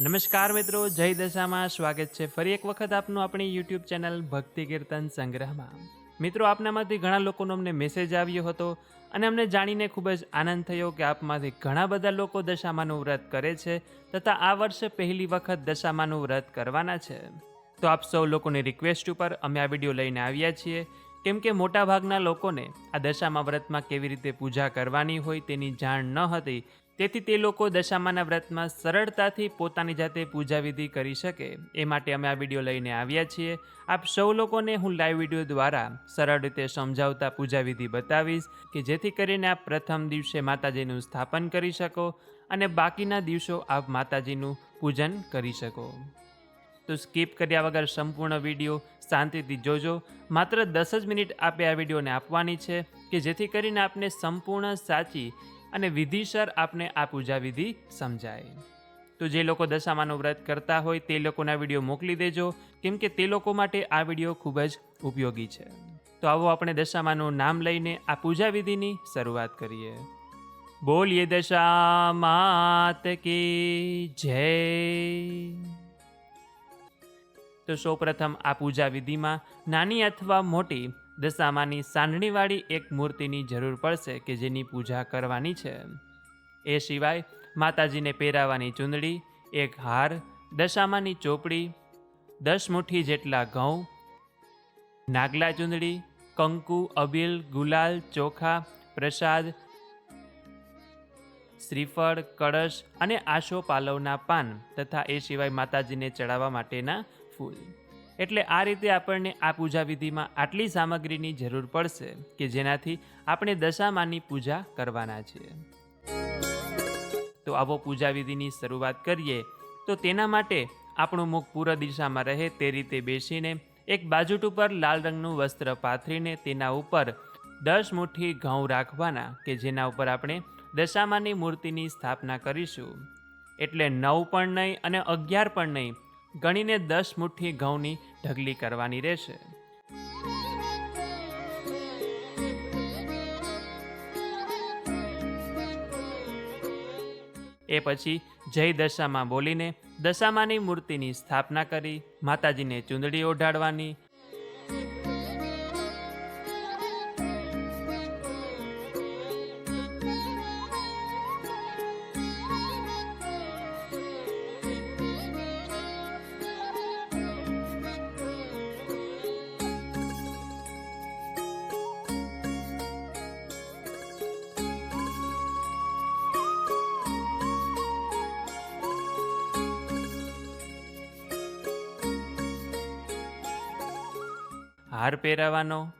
નમસ્કાર મિત્રો, જય દશામાં સ્વાગત છે ફરી એક વખત આપનું આપણી યુટ્યુબ ચેનલ ભક્તિ કીર્તન સંગ્રહમાં. મિત્રો, આપનામાંથી ઘણા લોકોનો અમને મેસેજ આવ્યો હતો અને અમને જાણીને ખૂબ જ આનંદ થયો કે આપમાંથી ઘણા બધા લોકો દશામાનું વ્રત કરે છે તથા આ વર્ષે પહેલી વખત દશામાનું વ્રત કરવાના છે. તો આપ સૌ લોકોની રિક્વેસ્ટ ઉપર અમે આ વીડિયો લઈને આવ્યા છીએ. કેમ કે મોટાભાગના લોકોને આ દશામાં વ્રતમાં કેવી રીતે પૂજા કરવાની હોય તેની જાણ ન હતી. તેથી તે લોકો દશામાના વ્રતમાં સરળતાથી પોતાની જાતે પૂજા વિધિ કરી શકે. એ માટે અમે આ વીડિયો લઈને આવ્યા છીએ. આપ સૌ લોકોને હું લાઈવ વીડિયો દ્વારા સરળ રીતે સમજાવતા પૂજા વિધિ બતાવીશ કે જેથી કરીને આપ પ્રથમ દિવસે માતાજીનું સ્થાપન કરી શકો અને બાકીના દિવસો આપ માતાજીનું પૂજન કરી શકો. તો સ્કીપ કર્યા વગર સંપૂર્ણ વીડિયો શાંતિથી જોજો. માત્ર દસ જ મિનિટ આપે આ વિડીયોને આપવાની છે કે જેથી કરીને આપને સંપૂર્ણ સાચી અને વિધિસર આપને આ પૂજા વિધિ સમજાય. તો જે લોકો દશામાનું વ્રત કરતા હોય તે લોકોના વીડિયો મોકલી દેજો, કેમ કે તે લોકો માટે આ વીડિયો ખૂબ જ ઉપયોગી છે. તો આવો આપણે દશામાનું નામ લઈને આ પૂજા વિધિની શરૂઆત કરીએ. બોલીએ દશા માત કી જય. તો સૌપ્રથમ આ પૂજા વિધિમાં નાની અથવા મોટી દશામાની સાંડણીવાળી એક મૂર્તિની જરૂર પડશે કે જેની પૂજા કરવાની છે. એ સિવાય માતાજીને પહેરાવાની ચૂંદડી, એક હાર, દશામાની ચોપડી, દસ મુઠ્ઠી જેટલા ઘઉં, નાગલા ચૂંદડી, કંકુ, અબીલ, ગુલાલ, ચોખા, પ્રસાદ, શ્રીફળ, કળશ અને આશો પાલવના પાન તથા એ સિવાય માતાજીને ચડાવવા માટેના ફૂલ. એટલે આ રીતે આપણને આ પૂજા વિધિમાં આટલી સામગ્રીની જરૂર પડશે કે જેનાથી આપણે દશામાની પૂજા કરવાના છીએ. તો આવો પૂજા વિધિની શરૂઆત કરીએ. તો તેના માટે આપણું મુખ પૂર્વ દિશામાં રહે તે રીતે બેસીને એક બાજુટ ઉપર લાલ રંગનું વસ્ત્ર પાથરીને તેના ઉપર દસ મુઠ્ઠી ઘઉં રાખવાના કે જેના ઉપર આપણે દશામાની મૂર્તિની સ્થાપના કરીશું. એટલે નવ પણ નહીં અને અગિયાર પણ નહીં ગણીને દસ મુઠ્ઠી ઘઉંની ઢગલી કરવાની રહેશે. એ પછી જય દશામાં બોલીને દશામાની મૂર્તિની સ્થાપના કરી, માતાજીને ચૂંદડી ઓઢાડવાની હાર પહેરાવાનો?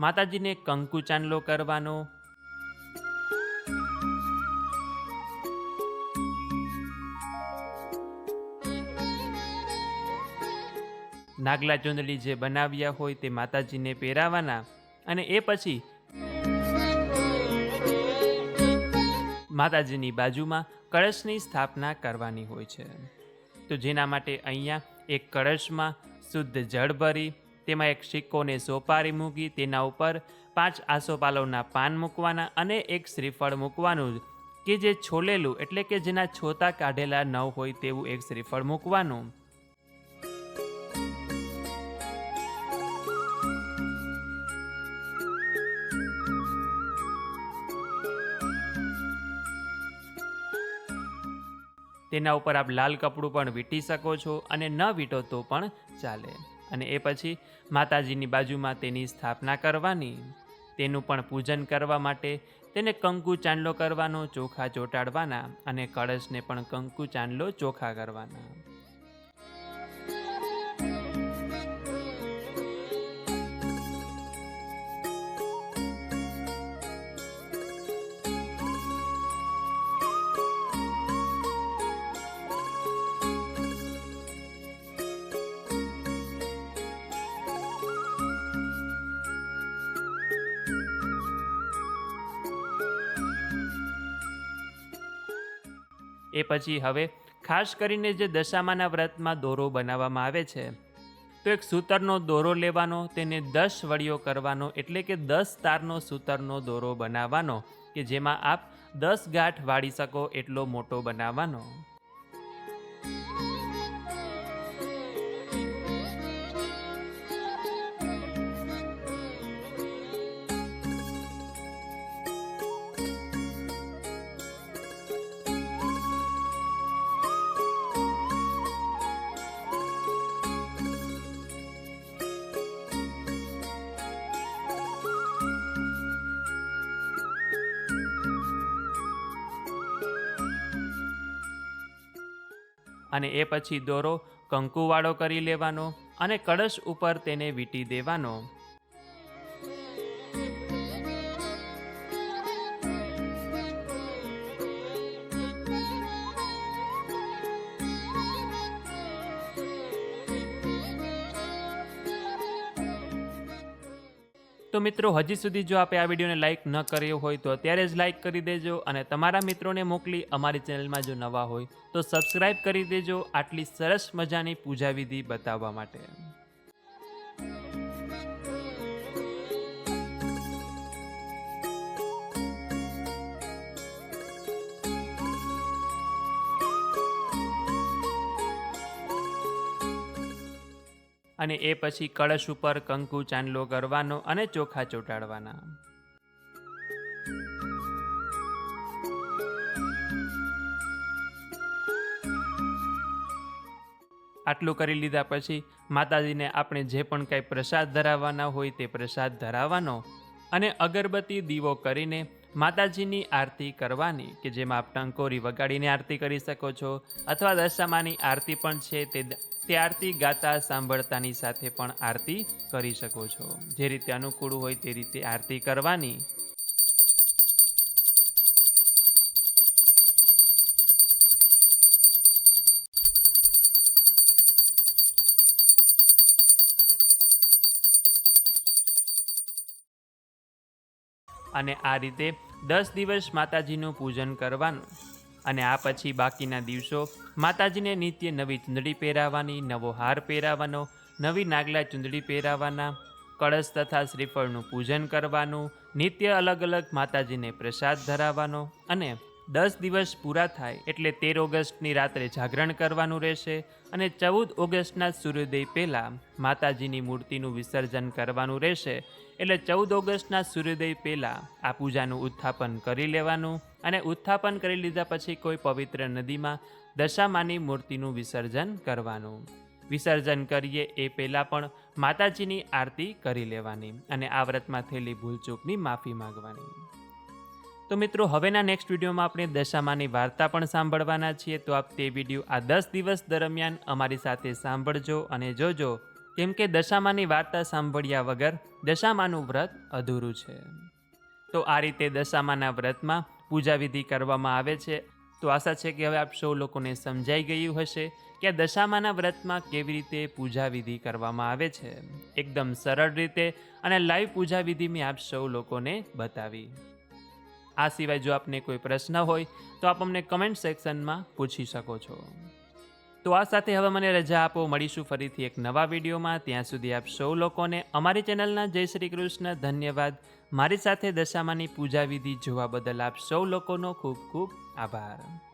માતાજીને કંકુ ચાંદલો કરવાનો? નાગલા ચુંદડી જે બનાવ્યા હોય તે માતાજીને પહેરાવાના અને એ પછી માતાજીની બાજુમાં કળશની સ્થાપના કરવાની હોય છે. તો જેના માટે અહીંયા એક કળશમાં શુદ્ધ જળ ભરી, તેમાં એક સિક્કોને સોપારી મૂકી, તેના ઉપર પાંચ આસોપાલવના પાન મૂકવાના અને એક શ્રીફળ મૂકવાનું કે જે છોલેલું, એટલે કે જેના છોતા કાઢેલા ન હોય તેવું એક શ્રીફળ મૂકવાનું. તેના ઉપર આપ લાલ કપડું પણ વીંટી શકો છો અને ન વીંટો તો પણ ચાલે. અને એ પછી માતાજીની બાજુમાં તેની સ્થાપના કરવાની. તેનું પણ પૂજન કરવા માટે તેને કંકુ ચાંદલો કરવાનો, ચોખા ચોંટાડવાના અને કળશને પણ કંકુ ચાંદલો ચોખા કરવાના. એ પછી હવે ખાસ કરીને જે દશામાના વ્રતમાં દોરો બનાવવામાં આવે છે, તો એક સૂતરનો દોરો લેવાનો, તેને દસ વડીઓ કરવાનો, એટલે કે દસ તારનો સૂતરનો દોરો બનાવવાનો, કે જેમાં આપ દસ ગાંઠ વાળી શકો એટલો મોટો બનાવવાનો. અને એ પછી દોરો કંકુવાળો કરી લેવાનો અને કળશ ઉપર તેને વીંટી દેવાનો. તો મિત્રો, હજી સુધી જો આપે આ વિડીયોને લાઇક ન કર્યો હોય તો અત્યારે જ લાઇક કરી દેજો અને તમારા મિત્રોને મોકલી અમારી ચેનલમાં જો નવા હોય તો સબસ્ક્રાઈબ કરી દેજો. આટલી સરસ મજાની પૂજા વિધિ બતાવવા માટે. અને એ પછી કળશ ઉપર કંકુ ચાંદલો કરવાનો અને ચોખા ચોંટાડવાના. આટલું કરી લીધા પછી માતાજીને આપણે જે પણ કાંઈ પ્રસાદ ધરાવવાના હોય તે પ્રસાદ ધરાવવાનો અને અગરબત્તી દીવો કરીને માતાજીની આરતી કરવાની કે જેમાં આપ ટંકોરી વગાડીને આરતી કરી શકો છો, અથવા દશામાની આરતી પણ છે તે તે આરતી ગાતા સાંભળતાની સાથે પણ આરતી કરી શકો છો. જે રીતે અનુકૂળ હોય તે રીતે આરતી કરવાની. અને આ રીતે દસ દિવસ માતાજીનું પૂજન કરવાનું અને આ પછી બાકીના દિવસો માતાજીને નિત્ય નવી ચૂંદડી પહેરાવાની નવો હાર પહેરાવવાનો, નવી નાગલા ચૂંદડી પહેરાવાના કળશ તથા શ્રીફળનું પૂજન કરવાનું, નિત્ય અલગ અલગ માતાજીને પ્રસાદ ધરાવવાનો અને દસ દિવસ પૂરા થાય એટલે તેર ઓગસ્ટની રાત્રે જાગરણ કરવાનું રહેશે અને ચૌદ ઓગસ્ટના સૂર્યોદય પહેલાં માતાજીની મૂર્તિનું વિસર્જન કરવાનું રહેશે. એટલે ચૌદ ઓગસ્ટના સૂર્યોદય પહેલાં આ પૂજાનું ઉત્થાપન કરી લેવાનું અને ઉત્થાપન કરી લીધા પછી કોઈ પવિત્ર નદીમાં દશામાની મૂર્તિનું વિસર્જન કરવાનું. વિસર્જન કરીએ એ પહેલાં પણ માતાજીની આરતી કરી લેવાની અને આ વ્રતમાં થયેલી ભૂલચૂકની માફી માંગવાની. તો મિત્રો, હવેના નેક્સ્ટ વિડીયોમાં આપણે દશામાની વાર્તા પણ સાંભળવાના છીએ. તો આપ તે વીડિયો આ દસ દિવસ દરમિયાન અમારી સાથે સાંભળજો અને જોજો કેમ કે દશામાની વાર્તા સાંભળ્યા વગર દશામાનું વ્રત અધૂરું છે. તો આ રીતે દશામાના વ્રતમાં પૂજા વિધિ કરવામાં આવે છે. તો આશા છે કે હવે આપ સૌ લોકોને સમજાઈ ગયું હશે કે આ દશામાના વ્રતમાં કેવી રીતે પૂજા વિધિ કરવામાં આવે છે. એકદમ સરળ રીતે અને લાઈવ પૂજા વિધિ મેં આપ સૌ લોકોને બતાવી. આ સિવાય જો આપને કોઈ પ્રશ્ન હોય, તો આપ અમને કમેન્ટ સેક્શનમાં પૂછી શકો છો. તો આ સાથે હવે મને રજા આપો. મળીશું ફરીથી એક નવા વિડીયોમાં. ત્યાં સુધી આપ સૌ લોકોને અમારી ચેનલના જય શ્રી કૃષ્ણ ધન્યવાદ. મારી સાથે દશામાની પૂજા વિધિ જોવા બદલ આપ સૌ લોકોનો ખૂબ ખૂબ આભાર.